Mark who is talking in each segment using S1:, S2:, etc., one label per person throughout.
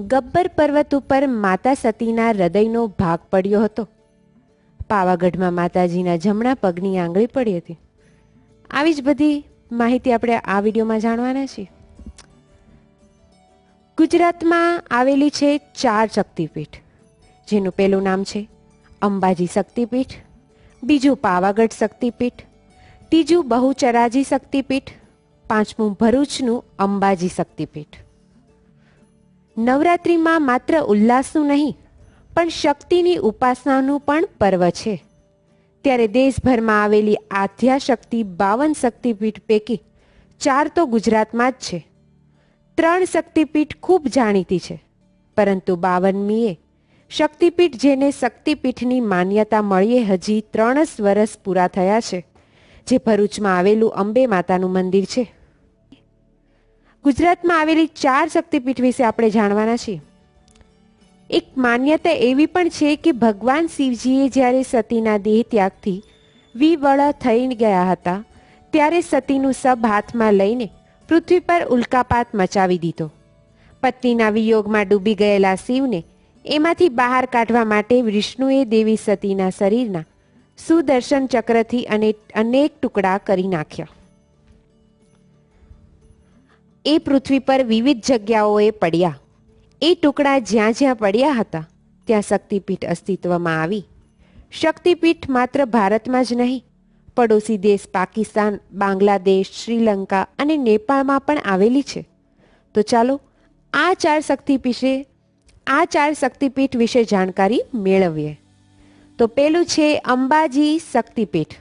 S1: ગબ્બર પર્વત ઉપર માતા સતીના હૃદયનો ભાગ પડ્યો હતો. પાવાગઢમાં માતાજીના જમણા પગની આંગળી પડી હતી. આવી જ બધી માહિતી આપણે આ વિડીયોમાં જાણવાના છીએ. ગુજરાતમાં આવેલી છે ચાર શક્તિપીઠ, જેનું પહેલું નામ છે અંબાજી શક્તિપીઠ, બીજું પાવાગઢ શક્તિપીઠ, ત્રીજું બહુચરાજી શક્તિપીઠ, પાંચમું ભરૂચનું અંબાજી શક્તિપીઠ. નવરાત્રિમાં માત્ર ઉલ્લાસનું નહીં, પણ શક્તિની ઉપાસનાનું પણ પર્વ છે. ત્યારે દેશભરમાં આવેલી આધ્યાશક્તિ બાવન શક્તિપીઠ પૈકી ચાર તો ગુજરાતમાં જ છે. ત્રણ શક્તિપીઠ ખૂબ જાણીતી છે, પરંતુ બાવનમીએ શક્તિપીઠ જેને શક્તિપીઠની માન્યતા મળીએ હજી ત્રણ જ વર્ષ પૂરા થયા છે, જે ભરૂચમાં આવેલું અંબે માતાનું મંદિર છે. ગુજરાતમાં આવેલી ચાર શક્તિપીઠ વિશે આપણે જાણવાના છીએ. એક માન્યતા એવી પણ છે કે ભગવાન શિવજીએ જ્યારે સતીના દેહ ત્યાગથી વિવળ થઈ ગયા હતા, ત્યારે સતીનું સબ હાથમાં લઈને પૃથ્વી પર ઉલ્કાપાત મચાવી દીધો. પત્નીના વિયોગમાં ડૂબી ગયેલા શિવને એમાંથી બહાર કાઢવા માટે વિષ્ણુએ દેવી સતીના શરીરના સુદર્શન ચક્રથી અને અનેક ટુકડા કરી નાખ્યા. એ પૃથ્વી પર વિવિધ જગ્યાઓએ પડ્યા. એ ટુકડા જ્યાં જ્યાં પડ્યા હતા, ત્યાં શક્તિપીઠ અસ્તિત્વમાં આવી. શક્તિપીઠ માત્ર ભારતમાં જ નહીં, પડોશી દેશ પાકિસ્તાન, બાંગ્લાદેશ, શ્રીલંકા અને નેપાળમાં પણ આવેલી છે. તો ચાલો, આ ચાર શક્તિપીઠે, આ ચાર શક્તિપીઠ વિશે જાણકારી મેળવીએ. તો પેલું છે અંબાજી શક્તિપીઠ.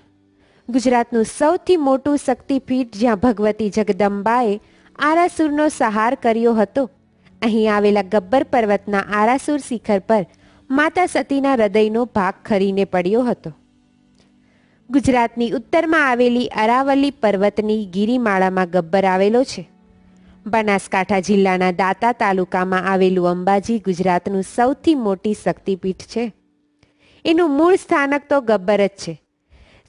S1: ગુજરાતનું સૌથી મોટું શક્તિપીઠ જ્યાં ભગવતી જગદંબાએ આરાસુરનો સહાર કર્યો હતો. અહીં આવેલા ગબ્બર પર્વતના આરાસુર શિખર પર માતા સતીના હૃદયનો ભાગ ખરીને પડ્યો હતો. ગુજરાતની ઉત્તરમાં આવેલી અરાવલી પર્વતની ગિરિમાળામાં ગબ્બર આવેલો છે. બનાસકાંઠા જિલ્લાના દાતા તાલુકામાં આવેલું અંબાજી ગુજરાતનું સૌથી મોટી શક્તિપીઠ છે. એનું મૂળ સ્થાનક તો ગબ્બર જ છે,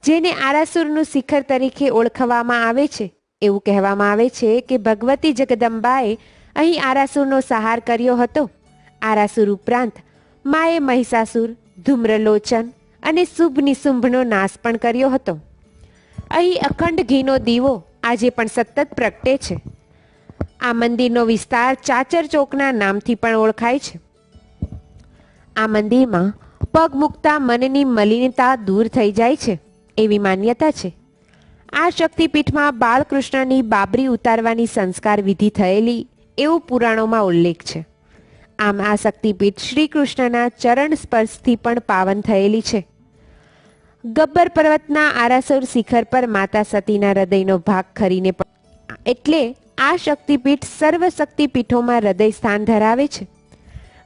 S1: જેને આરાસુરનું શિખર તરીકે ઓળખવામાં આવે છે. એવું કહેવામાં આવે છે કે ભગવતી જગદંબાએ અહીં આરાસુરનો સહાર કર્યો હતો. આરાસુર ઉપરાંત માએ મહિષાસુર, ધૂમ્રલોચન અને શુભ નિશુંભનો નાશ પણ કર્યો હતો. અહીં અખંડ ઘીનો દીવો આજે પણ સતત પ્રગટે છે. આ મંદિરનો વિસ્તાર ચાચર ચોકના નામથી પણ ઓળખાય છે. આ મંદિરમાં પગ મૂકતા મનની મલિનતા દૂર થઈ જાય છે એવી માન્યતા છે. આ શક્તિપીઠમાં બાળકૃષ્ણની બાબરી ઉતારવાની સંસ્કાર વિધિ થયેલી એવું પુરાણોમાં ઉલ્લેખ છે. આમ આ શક્તિપીઠ શ્રી કૃષ્ણના ચરણ સ્પર્શથી પણ પાવન થયેલી છે. ગબ્બર પર્વતના આરાસુર શિખર પર માતા સતીના હૃદયનો ભાગ ખરીને એટલે આ શક્તિપીઠ સર્વ શક્તિપીઠોમાં હૃદય સ્થાન ધરાવે છે.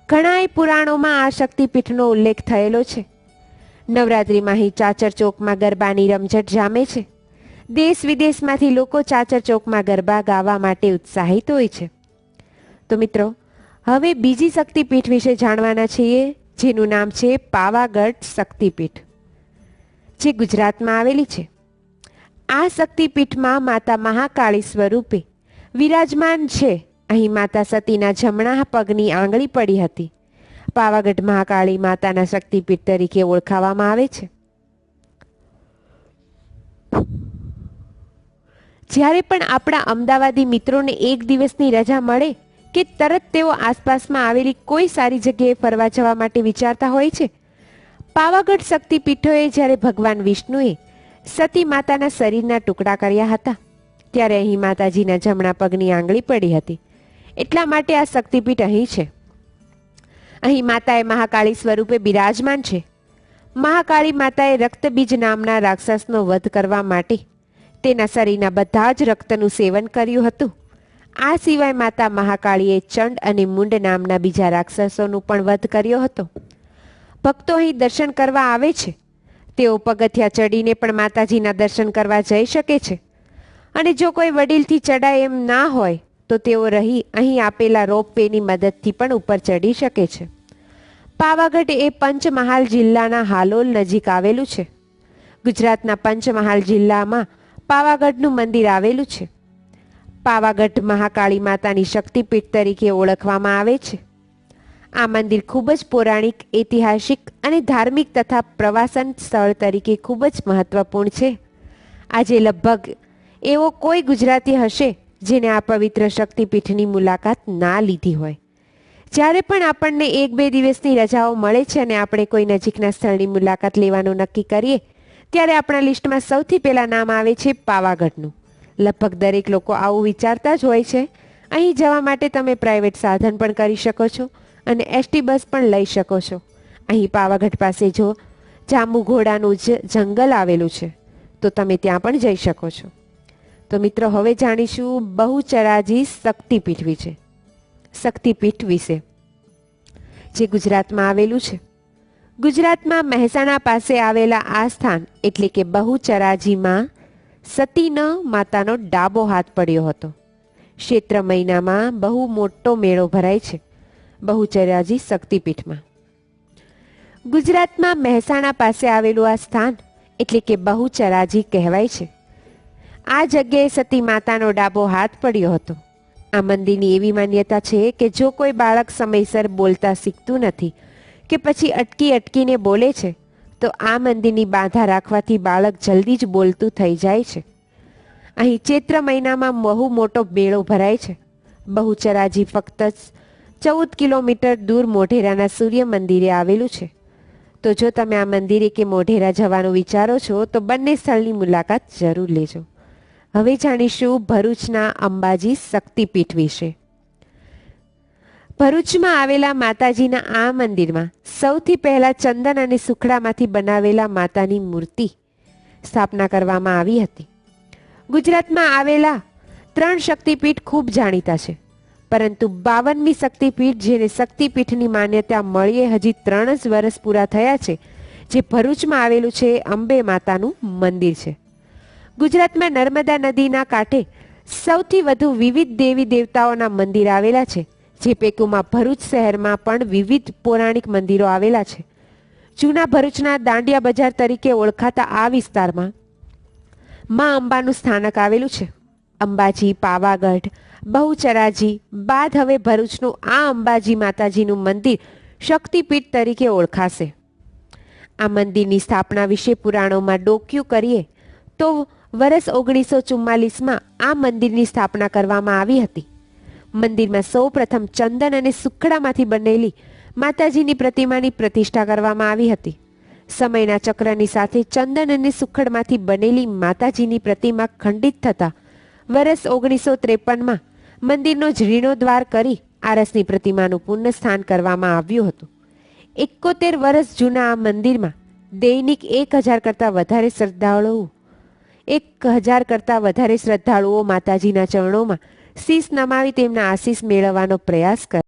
S1: ઘણાય પુરાણોમાં આ શક્તિપીઠનો ઉલ્લેખ થયેલો છે. નવરાત્રિમાં અહીં ચાચર ચોકમાં ગરબાની રમઝટ જામે છે. દેશ વિદેશમાંથી લોકો ચાચર ચોકમાં ગરબા ગાવા માટે ઉત્સાહિત હોય છે. તો મિત્રો, હવે બીજી શક્તિપીઠ વિશે જાણવાના છીએ, જેનું નામ છે પાવાગઢ શક્તિપીઠ, જે ગુજરાતમાં આવેલી છે. આ શક્તિપીઠમાં માતા મહાકાળી સ્વરૂપે વિરાજમાન છે. અહીં માતા સતીના જમણા પગની આંગળી પડી હતી. પાવાગઢ મહાકાળી માતાના શક્તિપીઠ તરીકે ઓળખાવામાં આવે છે. જ્યારે પણ આપણા અમદાવાદી મિત્રોને એક દિવસની રજા મળે કે તરત તેઓ આસપાસમાં આવેલી કોઈ સારી જગ્યાએ ફરવા જવા માટે વિચારતા હોય છે? પાવાગઢ શક્તિપીઠોએ જ્યારે ભગવાન વિષ્ણુએ સતી માતાના શરીરના ટુકડા કર્યા હતા, ત્યારે અહીં માતાજીના જમણા પગની આંગળી પડી હતી. એટલા માટે આ શક્તિપીઠ અહીં છે. અહીં માતાએ મહાકાળી સ્વરૂપે બિરાજમાન છે. મહાકાળી માતાએ રક્તબીજ નામના રાક્ષસનો વધ કરવા માટે તેના શરીરના બધા જ રક્તનું સેવન કર્યું હતું. આ સિવાય માતા મહાકાળીએ ચંડ અને મુંડ નામના બીજા રાક્ષસોનું પણ વધ કર્યો હતો. ભક્તો અહીં દર્શન કરવા આવે છે. તેઓ પગથિયા ચડીને પણ માતાજીના દર્શન કરવા જઈ શકે છે. અને જો કોઈ વડીલથી ચડાય એમ ના હોય, તો તેઓ રહી અહીં આપેલા રોપવેની મદદથી પણ ઉપર ચડી શકે છે. પાવાગઢ એ પંચમહાલ જિલ્લાના હાલોલ નજીક આવેલું છે. ગુજરાતના પંચમહાલ જિલ્લામાં પાવાગઢનું મંદિર આવેલું છે. પાવાગઢ મહાકાળી માતાની શક્તિપીઠ તરીકે ઓળખવામાં આવે છે. આ મંદિર ખૂબ જ પૌરાણિક, ઐતિહાસિક અને ધાર્મિક તથા પ્રવાસન સ્થળ તરીકે ખૂબ જ મહત્વપૂર્ણ છે. આજે લગભગ એવો કોઈ ગુજરાતી હશે જેને આ પવિત્ર શક્તિપીઠની મુલાકાત ના લીધી હોય. જ્યારે પણ આપણને એક બે દિવસની રજાઓ મળે છે અને આપણે કોઈ નજીકના સ્થળની મુલાકાત લેવાનું નક્કી કરીએ ત્યારે આપણા લિસ્ટમાં સૌથી પહેલાં નામ આવે છે પાવાગઢનું. લગભગ દરેક લોકો આવું વિચારતા જ હોય છે. અહીં જવા માટે તમે પ્રાઇવેટ સાધન પણ કરી શકો છો અને એસટી બસ પણ લઈ શકો છો. અહીં પાવાગઢ પાસે જો જાંબુ ઘોડાનું જ જંગલ આવેલું છે, તો તમે ત્યાં પણ જઈ શકો છો. તો મિત્રો, હવે જાણીશું બહુચરાજી શક્તિપીઠ વિશે. શક્તિપીઠ વિશે. જે ગુજરાતમાં આવેલું છે. ગુજરાતમાં મહેસાણા પાસે આવેલા આ સ્થાન એટલે કે બહુચરાજીમાં સતીન માતાનો ડાબો હાથ પડ્યો હતો. ક્ષેત્ર મહિનામાં બહુ મોટો મેળો ભરાય છે બહુચરાજી શક્તિપીઠમાં. ગુજરાતમાં મહેસાણા પાસે આવેલું આ સ્થાન એટલે કે બહુચરાજી કહેવાય છે. આ જગ્યાએ સતી માતાનો ડાબો હાથ પડ્યો હતો. આ મંદિરની એવી માન્યતા છે કે જો કોઈ બાળક સમયસર બોલતા શીખતું નથી કે પછી અટકી અટકીને બોલે છે, તો આ મંદિરની બાધા રાખવાથી બાળક જલ્દી જ બોલતું થઈ જાય છે. અહીં ચૈત્ર મહિનામાં બહુ મોટો મેળો ભરાય છે. બહુચરાજી ફક્ત ચૌદ કિલોમીટર દૂર મોઢેરાના સૂર્ય મંદિરે આવેલું છે. તો જો તમે આ મંદિરે કે મોઢેરા જવાનું વિચારો છો, તો બંને સ્થળની મુલાકાત જરૂર લેજો. હવે જાણીશું ભરૂચના અંબાજી શક્તિપીઠ વિશે. ભરૂચમાં આવેલા માતાજીના આ મંદિરમાં સૌથી પહેલા ચંદન અને સુખડામાંથી બનાવેલા માતાની મૂર્તિ સ્થાપના કરવામાં આવી હતી. ગુજરાતમાં આવેલા ત્રણ શક્તિપીઠ ખૂબ જાણીતા છે, પરંતુ બાવનમી શક્તિપીઠ જેને શક્તિપીઠની માન્યતા મળીએ હજી ત્રણ જ વર્ષ પૂરા થયા છે, જે ભરૂચમાં આવેલું છે અંબે માતાનું મંદિર છે. ગુજરાતમાં નર્મદા નદીના કાંઠે સૌથી વધુ વિવિધ દેવી દેવતાઓના મંદિર આવેલા છે જે પૈકીમાં ભરૂચ શહેરમાં પણ વિવિધ પૌરાણિક મંદિરો આવેલા છે. જૂના ભરૂચના દાંડિયા બજાર તરીકે ઓળખાતા આ વિસ્તારમાં મા અંબાનું સ્થાનક આવેલું છે. અંબાજી, પાવાગઢ, બહુચરાજી, બાદ હવે ભરૂચનું આ અંબાજી માતાજીનું મંદિર શક્તિપીઠ તરીકે ઓળખાશે. આ મંદિરની સ્થાપના વિશે પુરાણોમાં ડોક્યું કરીએ તો વર્ષ ઓગણીસો ચુમ્માલીસમાં આ મંદિરની સ્થાપના કરવામાં આવી હતી. મંદિરમાં સૌ પ્રથમ ચંદન અને સુખડામાંથી બનેલી માતાજીની પ્રતિમાની પ્રતિષ્ઠા કરવામાં આવી હતી. સમયના ચક્રની સાથે ચંદન અને સુખડમાંથી બનેલી માતાજીની પ્રતિમા ખંડિત થતા વર્ષ ઓગણીસો ત્રેપનમાં મંદિરનો જીર્ણોદ્વાર કરી આરસની પ્રતિમાનું પુનઃસ્થાન કરવામાં આવ્યું હતું. એકોતેર વર્ષ જૂના આ મંદિરમાં દૈનિક એક હજાર કરતાં વધારે શ્રદ્ધાળુઓ, એક હજાર કરતાં વધારે શ્રદ્ધાળુઓ માતાજીના ચરણોમાં શીશ નમાવી તેમના આશીષ મેળવવાનો પ્રયાસ કરે.